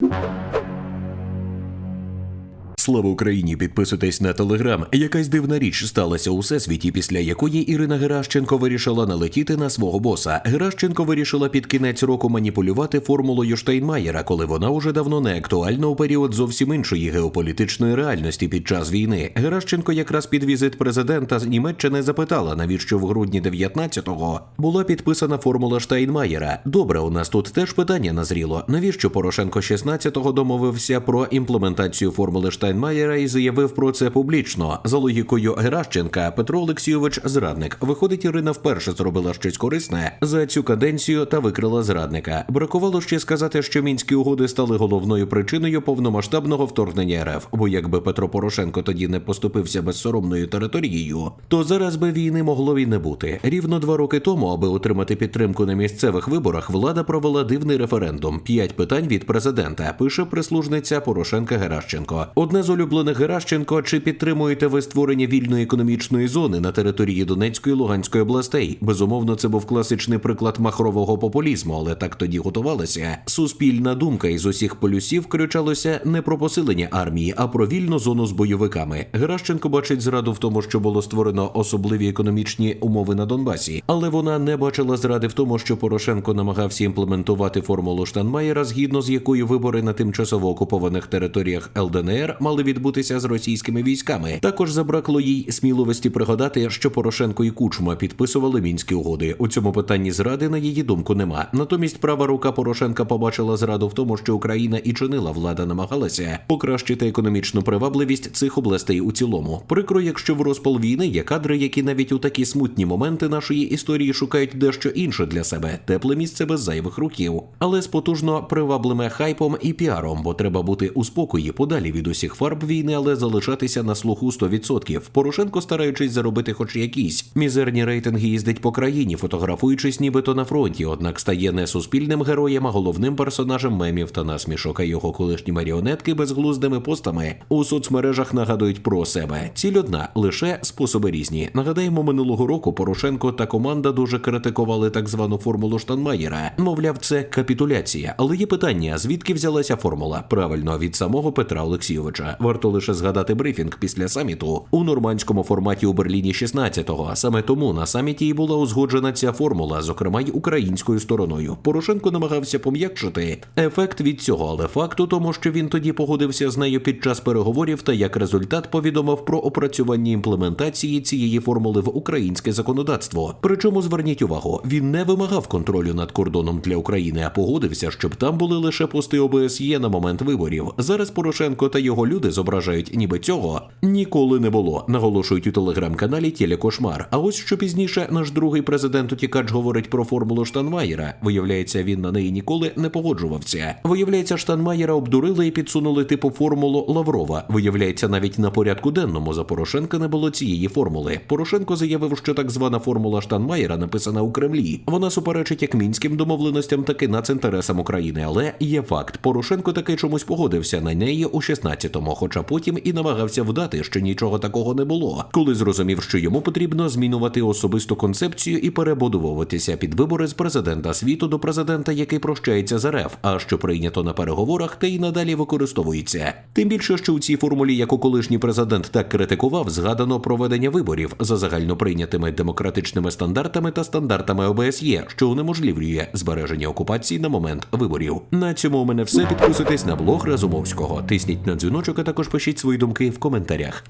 you. Слава Україні! Підписуйтесь на телеграм. Якась дивна річ сталася у всесвіті, після якої Ірина Геращенко вирішила налетіти на свого боса. Геращенко вирішила під кінець року маніпулювати формулою Штайнмаєра, коли вона уже давно не актуальна у період зовсім іншої геополітичної реальності під час війни. Геращенко якраз під візит президента з Німеччини запитала, навіщо в грудні 19-го була підписана формула Штайнмаєра. Добре, у нас тут теж питання назріло. Навіщо Порошенко 16-го домовився про імплементацію формули Штайнмаєра і заявив про це публічно. За логікою Геращенка, Петро Олексійович зрадник. Виходить, Ірина вперше зробила щось корисне за цю каденцію та викрила зрадника. Бракувало ще сказати, що мінські угоди стали головною причиною повномасштабного вторгнення РФ. Бо якби Петро Порошенко тоді не поступився безсоромною територією, то зараз би війни могло й не бути. Рівно два роки тому, аби отримати підтримку на місцевих виборах, влада провела дивний референдум. П'ять питань від президента. Пише прислужниця Порошенка Геращенко. Одне з улюблених Геращенко: чи підтримуєте ви створення вільної економічної зони на території Донецької і Луганської областей? Безумовно, це був класичний приклад махрового популізму, але так тоді готувалася. Суспільна думка із усіх полюсів кричалося не про посилення армії, а про вільну зону з бойовиками. Геращенко бачить зраду в тому, що було створено особливі економічні умови на Донбасі, але вона не бачила зради в тому, що Порошенко намагався імплементувати формулу Штанмаєра, згідно з якою вибори на тимчасово окупованих територіях ЛДНР мали відбутися з російськими військами. Також забракло їй сміливості пригадати, що Порошенко і Кучма підписували мінські угоди. У цьому питанні зради, на її думку, нема. Натомість права рука Порошенка побачила зраду в тому, що Україна і чинила влада намагалася покращити економічну привабливість цих областей у цілому. Прикро, якщо в розпал війни є кадри, які навіть у такі смутні моменти нашої історії шукають дещо інше для себе тепле місце без зайвих руків, але з потужно приваблими хайпом і піаром, бо треба бути у спокої подалі від усіх фарб війни, але залишатися на слуху 100%. Порошенко, стараючись заробити хоч якісь мізерні рейтинги, їздить по країні, фотографуючись нібито на фронті, однак стає не суспільним героєм, а головним персонажем мемів та насмішок. А його колишні маріонетки безглуздими постами у соцмережах нагадують про себе. Ціль одна лише способи різні. Нагадаємо, минулого року Порошенко та команда дуже критикували так звану формулу Штанмаєра. Мовляв, це капітуляція. Але є питання: звідки взялася формула? Правильно, від самого Петра Олексійовича. Варто лише згадати брифінг після саміту у нормандському форматі у Берліні 16-го. Саме тому на саміті і була узгоджена ця формула, зокрема й українською стороною. Порошенко намагався пом'якшити ефект від цього, але факт у тому, що він тоді погодився з нею під час переговорів та як результат повідомив про опрацювання імплементації цієї формули в українське законодавство. Причому зверніть увагу, він не вимагав контролю над кордоном для України, а погодився, щоб там були лише пости ОБСЄ на момент виборів. Зараз Порошенко та його люди зображають, ніби цього ніколи не було. Наголошують у телеграм-каналі Телекошмар. А ось що пізніше наш другий президент утікач говорить про формулу Штанмаєра. Виявляється, він на неї ніколи не погоджувався. Виявляється, Штанмаєра обдурили і підсунули типу формулу Лаврова. Виявляється, навіть на порядку денному за Порошенка не було цієї формули. Порошенко заявив, що так звана формула Штанмаєра написана у Кремлі. Вона суперечить як мінським домовленостям, так і націнтересам України. Але є факт, Порошенко таки чомусь погодився на неї у 16-му, хоча потім і намагався вдати, що нічого такого не було. Коли зрозумів, що йому потрібно змінювати особисту концепцію і перебудовуватися під вибори з президента світу до президента, який прощається з РФ, а що прийнято на переговорах, те й надалі використовується. Тим більше, що у цій формулі, яку колишній президент так критикував, згадано проведення виборів за загальноприйнятими демократичними стандартами та стандартами ОБСЄ, що унеможливлює збереження окупації на момент виборів. На цьому у мене все. Підписуйтесь на блог Разумовського. Тисніть на дзвіночок, також пишіть свої думки в коментарях.